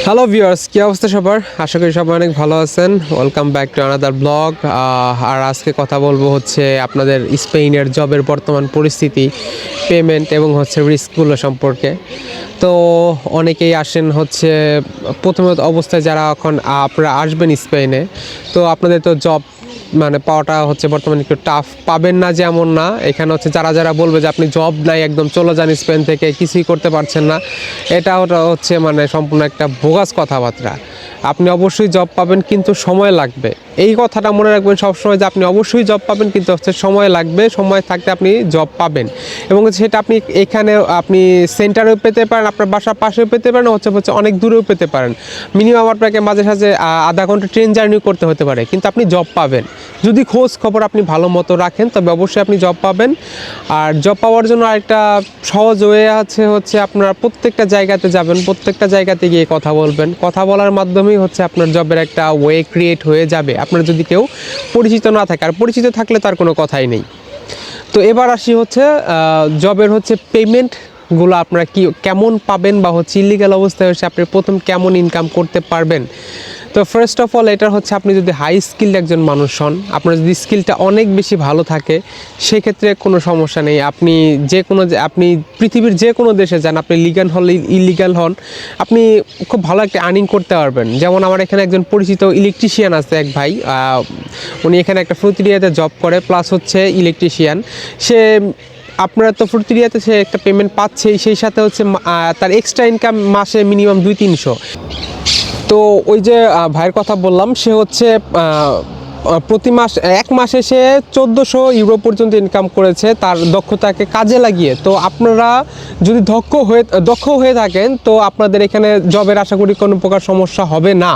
Hello viewers কী অবস্থা সবার? আশা করি সবাই অনেক ভালো আছেন। Welcome back to another blog আর আজকে কথা বলব হচ্ছে আপনাদের স্পেনের জবের বর্তমান পরিস্থিতি পেমেন্ট এবং হচ্ছে রিস্কগুলো সম্পর্কে। তো অনেকেই আসেন হচ্ছে প্রথমত অবস্থায় যারা এখন আপনারা আসবেন স্পেনে তো আপনাদের তো জব মানে পাওয়াটা হচ্ছে বর্তমানে একটু টাফ পাবেন না যেমন না। এখানে হচ্ছে যারা যারা বলবে যে আপনি জব নাই, একদম চলে যান স্পেন থেকে, কিছুই করতে পারছেন না। এটা হচ্ছে মানে সম্পূর্ণ একটা বোগাস কথাবার্তা। আপনি অবশ্যই জব পাবেন, কিন্তু সময় লাগবে। এই কথাটা মনে রাখবেন সবসময় যে আপনি অবশ্যই জব পাবেন, কিন্তু হচ্ছে সময় লাগবে, সময় থাকতে আপনি জব পাবেন। এবং সেটা আপনি এখানে, আপনি সেন্টারেও পেতে পারেন, আপনার বাসার পাশেও পেতে পারেন, হচ্ছে হচ্ছে অনেক দূরেও পেতে পারেন। মিনিমাম আপনাকে মাঝে সাঝে আধা ঘণ্টা ট্রেন জার্নি করতে হতে পারে, কিন্তু আপনি জব পাবেন। যদি খোঁজ খবর আপনি ভালো মতো রাখেন, তবে অবশ্যই আপনি জব পাবেন। আর জব পাওয়ার জন্য আরেকটা সহজ ওয়ে আছে হচ্ছে আপনারা প্রত্যেকটা জায়গাতে যাবেন, প্রত্যেকটা জায়গাতে গিয়ে কথা বলবেন। কথা বলার মাধ্যমেই হচ্ছে আপনার জবের একটা ওয়ে ক্রিয়েট হয়ে যাবে। আপনার যদি কেউ পরিচিত না থাকে, আর পরিচিত থাকলে তার কোনো কথাই নেই। তো এবার আসি হচ্ছে জবের হচ্ছে পেমেন্টগুলো আপনারা কি, কেমন পাবেন বা হচ্ছে ইলিগাল অবস্থায় হচ্ছে আপনি প্রথম কেমন ইনকাম করতে পারবেন? তো ফার্স্ট অফ অল এটা হচ্ছে আপনি যদি হাই স্কিল্ড একজন মানুষ হন, আপনার যদি স্কিলটা অনেক বেশি ভালো থাকে, সেক্ষেত্রে কোনো সমস্যা নেই। আপনি যে কোনো আপনি পৃথিবীর যে কোনো দেশে যান, আপনি লিগাল হন ইলিগাল হন, আপনি খুব ভালো একটা আর্নিং করতে পারবেন। যেমন আমার এখানে একজন পরিচিত ইলেকট্রিশিয়ান আছে এক ভাই উনি এখানে একটা ফ্রুতিরিয়াতে জব করে প্লাস হচ্ছে ইলেকট্রিশিয়ান সে, আপনারা তো ফ্রুতিরিয়াতে সে একটা পেমেন্ট পাচ্ছেই, সেই সাথে হচ্ছে তার এক্সট্রা ইনকাম মাসে মিনিমাম দুই তিনশো। তো ওই যে ভাইয়ের কথা বললাম, সে হচ্ছে প্রতি মাস, এক মাসে সে চোদ্দোশো ইউরো পর্যন্ত ইনকাম করেছে, তার দক্ষতাকে কাজে লাগিয়ে। তো আপনারা যদি দক্ষ হয়ে দক্ষ হয়ে থাকেন, তো আপনাদের এখানে জবের আশা করি কোনো প্রকার সমস্যা হবে না।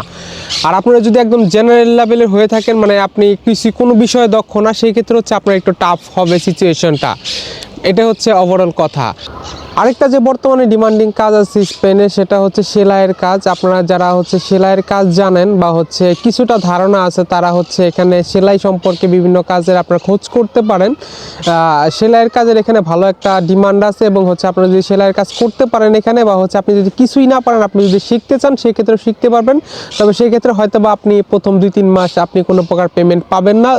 আর আপনারা যদি একদম জেনারেল লেভেলের হয়ে থাকেন মানে আপনি কিছু কোনো বিষয়ে দক্ষ না, সেই ক্ষেত্রে হচ্ছে আপনার একটু টাফ হবে সিচুয়েশনটা এটা হচ্ছে ওভারঅল কথা। আরেকটা যে বর্তমানে ডিমান্ডিং কাজ আছে স্পেনে সেটা হচ্ছে সেলাইয়ের কাজ। আপনারা যারা হচ্ছে সেলাইয়ের কাজ জানেন বা হচ্ছে কিছুটা ধারণা আছে, তারা হচ্ছে এখানে সেলাই সম্পর্কে বিভিন্ন কাজের আপনারা খোঁজ করতে পারেন। সেলাইয়ের কাজের এখানে ভালো একটা ডিমান্ড আছে এবং হচ্ছে আপনারা যদি সেলাইয়ের কাজ করতে পারেন এখানে বা হচ্ছে আপনি যদি কিছুই না পারেন, আপনি যদি শিখতে চান সেক্ষেত্রে শিখতে পারবেন। তবে সেক্ষেত্রে হয়তো বা আপনি প্রথম দুই তিন মাস আপনি কোনো প্রকার পেমেন্ট পাবেন না।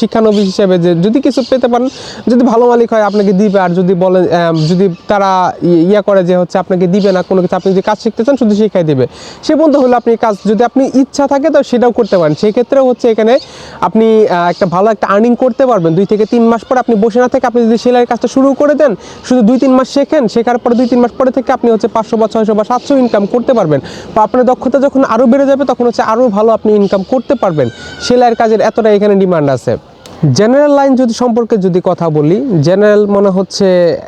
শিক্ষানবিশ হিসেবে যে যদি কিছু পেতে পারেন, যদি ভালো মালিক হয় আপনাকে দিবে। আর যদি বলেন যদি তারা ই- ইয়া করে যে হচ্ছে আপনাকে দিবে না, কোনো কিছু আপনি যদি কাজ শিখতে চান শুধু শিখাই দেবে। সে পর্যন্ত হলে আপনি কাজ যদি আপনি ইচ্ছা থাকে তো সেটাও করতে পারেন। সেই ক্ষেত্রেও হচ্ছে এখানে আপনি একটা ভালো একটা আর্নিং করতে পারবেন। দুই থেকে তিন মাস পরে আপনি বসে না থেকে আপনি যদি সেলাইয়ের কাজটা শুরু করে দেন, শুধু দুই তিন মাস শেখেন, শেখার পরে দুই তিন মাস পরে থেকে আপনি হচ্ছে পাঁচশো বা ছয়শো বা সাতশো ইনকাম করতে পারবেন। বা আপনার দক্ষতা যখন আরও বেড়ে যাবে, তখন হচ্ছে আরও ভালো আপনি ইনকাম করতে পারবেন। সেলাইয়ের কাজের এতটা এখানে ডিমান্ড আছে। জেনারেল লাইন যদি সম্পর্কে যদি কথা বলি জেনারেল মনে হচ্ছে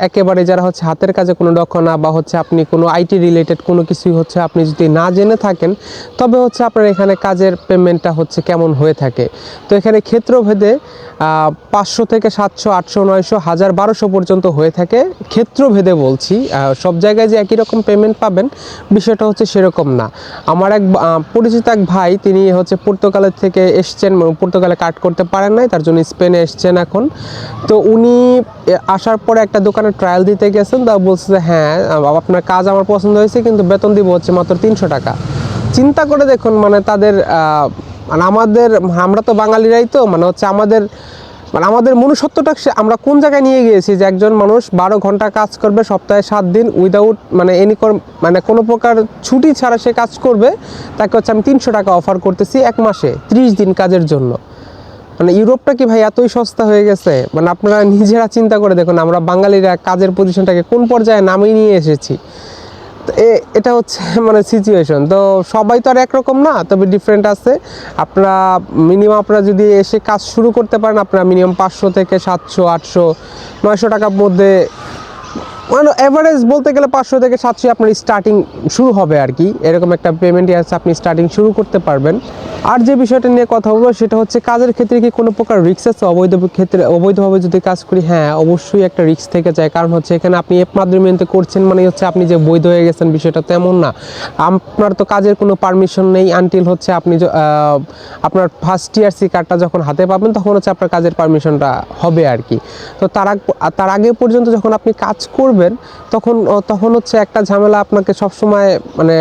একেবারে যারা হচ্ছে হাতের কাজে কোনো দক্ষ না বা হচ্ছে আপনি কোনো আইটি রিলেটেড কোনো কিছুই হচ্ছে আপনি যদি না জেনে থাকেন, তবে হচ্ছে আপনার এখানে কাজের পেমেন্টটা হচ্ছে কেমন হয়ে থাকে। তো এখানে ক্ষেত্রভেদে পাঁচশো থেকে সাতশো, আটশো, নয়শো, হাজার, বারোশো পর্যন্ত হয়ে থাকে। ক্ষেত্রভেদে বলছি সব জায়গায় যে একই রকম পেমেন্ট পাবেন, বিষয়টা হচ্ছে সেরকম না। আমার এক পরিচিত এক ভাই, তিনি হচ্ছে পর্তুগালের থেকে এসছেন মানে পর্তুগালে কাট করতে পারেন নাই, তার জন্য স্পেনে এসছেন এখন। তো উনি আসার পরে একটা দোকানে ট্রায়াল দিতে গেছেন তা বলছে যে হ্যাঁ আপনার কাজ আমার পছন্দ হয়েছে, কিন্তু বেতন দিব হচ্ছে মাত্র তিনশো টাকা। চিন্তা করে দেখুন মানে তাদের মানে আমাদের, আমরা তো বাঙালিরাই তো মানে হচ্ছে আমাদের মানে আমাদের মনুষ্যত্বটা সে- আমরা কোন জায়গায় নিয়ে গিয়েছি যে একজন মানুষ বারো ঘণ্টা কাজ করবে, সপ্তাহে সাত দিন উইদাউট মানে এনি মানে কোনো প্রকার ছুটি ছাড়া সে কাজ করবে, তাকে হচ্ছে আমি তিনশো টাকা অফার করতেছি এক মাসে, ত্রিশ দিন কাজের জন্য। মানে ইউরোপটা কি ভাই এতই সস্তা হয়ে গেছে? মানে আপনারা নিজেরা চিন্তা করে দেখুন, আমরা বাঙালিরা কাজের পজিশনটাকে কোন পর্যায়ে নামিয়ে নিয়ে এসেছি। এটা হচ্ছে মানে সিচুয়েশন তো সবাই তো আর একরকম না, তবে ডিফারেন্ট আছে। আপনারা মিনিমাম আপনারা যদি এসে কাজ শুরু করতে পারেন, আপনারা মিনিমাম পাঁচশো থেকে সাতশো, আটশো, নয়শো টাকার মধ্যে মানে এভারেজ বলতে গেলে পাঁচশো থেকে সাতশো আপনার স্টার্টিং শুরু হবে আর কি। এরকম একটা পেমেন্টই আছে, আপনি স্টার্টিং শুরু করতে পারবেন। আর যে বিষয়টা নিয়ে কথা বলব সেটা হচ্ছে কাজের ক্ষেত্রে কি কোনো প্রকার রিস্ক আছে? অবৈধ ক্ষেত্রে, অবৈধভাবে যদি কাজ করি হ্যাঁ অবশ্যই একটা রিস্ক থেকে যায়। কারণ হচ্ছে এখানে আপনি এপ মাধ্যমে করছেন মানে হচ্ছে আপনি যে বৈধ হয়ে গেছেন বিষয়টা তেমন না। আপনার তো কাজের কোনো পারমিশন নেই আনটিল হচ্ছে আপনি আপনার ফার্স্ট ইয়ার সি কার্ডটা যখন হাতে পাবেন, তখন হচ্ছে আপনার কাজের পারমিশনটা হবে আর কি। তো তার তার আগে পর্যন্ত যখন আপনি কাজ করবেন তখন তখন হচ্ছে একটা ঝামেলা আপনাকে সবসময় মানে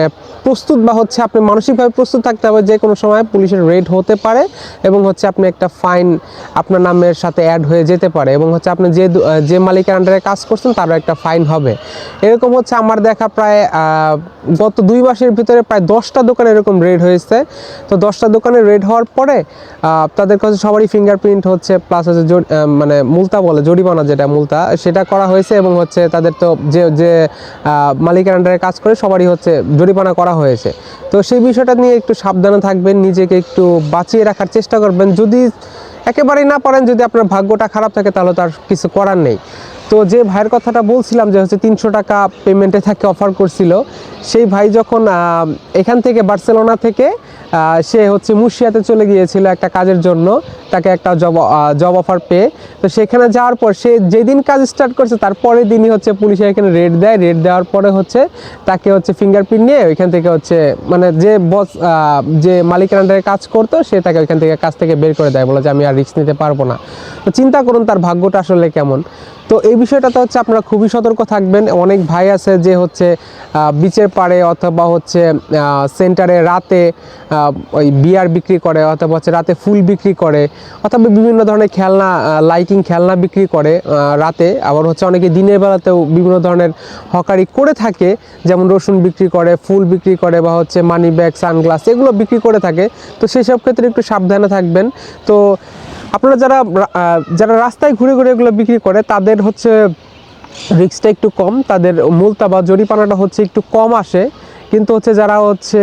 প্রস্তুত বা হচ্ছে আপনি মানসিকভাবে প্রস্তুত থাকতে হবে যে কোনো সময় পুলিশের রেড হতে পারে এবং হচ্ছে আপনি একটা ফাইন আপনার নামের সাথে অ্যাড হয়ে যেতে পারে এবং হচ্ছে আপনি যে যে মালিকের আন্ডারে কাজ করছেন তারও একটা ফাইন হবে। এরকম হচ্ছে আমার দেখা প্রায় গত দুই মাসের ভিতরে প্রায় দশটা দোকানে এরকম রেড হয়েছে। তো দশটা দোকানে রেড হওয়ার পরে তাদের কাছে সবারই ফিঙ্গারপ্রিন্ট হচ্ছে প্লাস হচ্ছে মানে মুলতা বলে, জরিমানা যেটা মুলতা, সেটা করা হয়েছে এবং হচ্ছে তাদের তো যে যে মালিকের আন্ডারে কাজ করে সবারই হচ্ছে জরিমানা করা হয়েছে। তো সেই বিষয়টা নিয়ে একটু সাবধানে থাকবেন, নিজেকে একটু বাঁচিয়ে রাখার চেষ্টা করবেন। যদি একেবারেই না পারেন, যদি আপনার ভাগ্যটা খারাপ থাকে, তাহলে তার কিছু করার নেই। তো যে ভাইয়ের কথাটা বলছিলাম যে হচ্ছে তিনশো টাকা পেমেন্টে থাকে অফার করছিল, সেই ভাই যখন এখান থেকে বার্সেলোনা থেকে সে হচ্ছে মুর্শিয়াতে চলে গিয়েছিল একটা কাজের জন্য। তাকে একটা জব জব অফার পেয়ে। তো সেখানে যাওয়ার পর সে যেদিন কাজ স্টার্ট করছে, তার পরের দিনই হচ্ছে পুলিশে এখানে রেড দেয়। রেড দেওয়ার পরে হচ্ছে তাকে হচ্ছে ফিঙ্গারপ্রিন্ট নিয়ে ওইখান থেকে হচ্ছে মানে যে বস যে মালিকের আন্ডারে কাজ করতো, সে তাকে ওইখান থেকে কাজ থেকে বের করে দেয়। বলে যে আমি আর রিস্ক নিতে পারব না। তো চিন্তা করুন তার ভাগ্যটা আসলে কেমন। তো এই বিষয়টাতে হচ্ছে আপনারা খুবই সতর্ক থাকবেন। অনেক ভাই আছে যে হচ্ছে বিচের পাড়ে অথবা হচ্ছে সেন্টারে রাতে ওই বিয়ার বিক্রি করে, অথবা হচ্ছে রাতে ফুল বিক্রি করে, অথবা বিভিন্ন ধরনের খেলনা লাইটিং খেলনা বিক্রি করে রাতে। আবার হচ্ছে অনেকে দিনের বেলাতেও বিভিন্ন ধরনের হকারি করে থাকে, যেমন রসুন বিক্রি করে, ফুল বিক্রি করে, বা হচ্ছে মানি ব্যাগ সানগ্লাস এগুলো বিক্রি করে থাকে। তো সেসব ক্ষেত্রে একটু সাবধানে থাকবেন। তো আপনারা যারা যারা রাস্তায় ঘুরে ঘুরে এগুলো বিক্রি করে, তাদের হচ্ছে রিস্কটা একটু কম। তাদের মূলতা বা জরিপানাটা হচ্ছে একটু কম আসে। কিন্তু হচ্ছে যারা হচ্ছে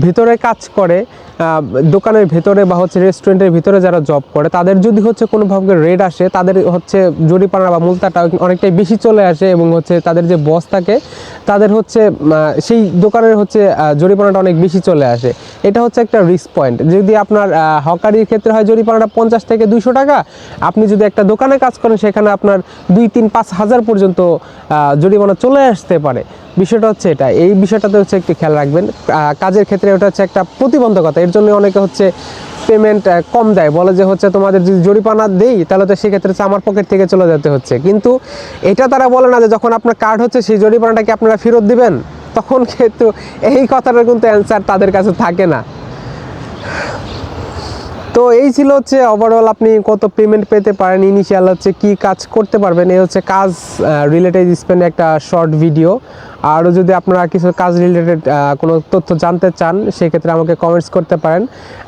ভিতরে কাজ করে দোকানের ভেতরে বা হচ্ছে রেস্টুরেন্টের ভিতরে যারা জব করে, তাদের যদি হচ্ছে কোনোভাবে রেড আসে, তাদের হচ্ছে জরিপানা বা মূলতাটা অনেকটাই বেশি চলে আসে এবং হচ্ছে তাদের যে বস থাকে, তাদের হচ্ছে সেই দোকানের হচ্ছে জরিপানাটা অনেক বেশি চলে আসে। এটা হচ্ছে একটা রিস্ক পয়েন্ট যদি আপনার হকারির ক্ষেত্রে হয় জরিপানাটা পঞ্চাশ থেকে দুইশো টাকা, আপনি যদি একটা দোকানে কাজ করেন, সেখানে আপনার দুই, তিন, পাঁচ হাজার পর্যন্ত জরিমানা চলে আসতে পারে। বিষয়টা হচ্ছে এটা। এই বিষয়টাতে হচ্ছে একটু খেয়াল রাখবেন। কাজের ক্ষেত্রে ওটা হচ্ছে একটা প্রতিবন্ধকতা। এর জন্য অনেকে হচ্ছে পেমেন্ট কম দেয়। বলে যে হচ্ছে তোমাদের যদি জরিপানা দেই, তাহলে তো সেক্ষেত্রে হচ্ছে আমার পকেট থেকে চলে যেতে হচ্ছে। কিন্তু এটা তারা বলে না যে যখন আপনার কার্ড হচ্ছে, সেই জরিপানাটা কি আপনারা ফেরত দিবেন? তখন কিন্তু এই কথাটার কিন্তু অ্যান্সার তাদের কাছে থাকে না। তো এই ছিল হচ্ছে ওভারঅল আপনি কত পেমেন্ট পেতে পারেন ইনিশিয়াল হচ্ছে কি কাজ করতে পারবেন, এই হচ্ছে কাজ রিলেটেড স্পেন্ড একটা শর্ট ভিডিও আরও যদি আপনারা কিছু কাজ রিলেটেড কোনো তথ্য জানতে চান, সেক্ষেত্রে আমাকে কমেন্টস করতে পারেন।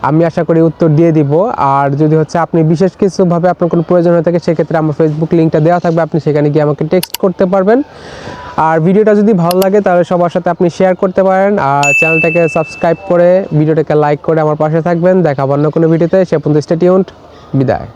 আমি আশা করি উত্তর দিয়ে দিব। আর যদি হচ্ছে আপনি বিশেষ কিছুভাবে আপনার কোনো প্রয়োজন হয়ে থাকে, সেক্ষেত্রে আমার ফেসবুক লিঙ্কটা দেওয়া থাকবে, আপনি সেখানে গিয়ে আমাকে টেক্সট করতে পারবেন। আর ভিডিওটা যদি ভালো লাগে, তাহলে সবার সাথে আপনি শেয়ার করতে পারেন। আর চ্যানেলটাকে সাবস্ক্রাইব করে, ভিডিওটাকে লাইক করে আমার পাশে থাকবেন। দেখা অন্য কোনো ভিডিওতে। সে পর্যন্ত স্টেটিউন্ট বিদায়।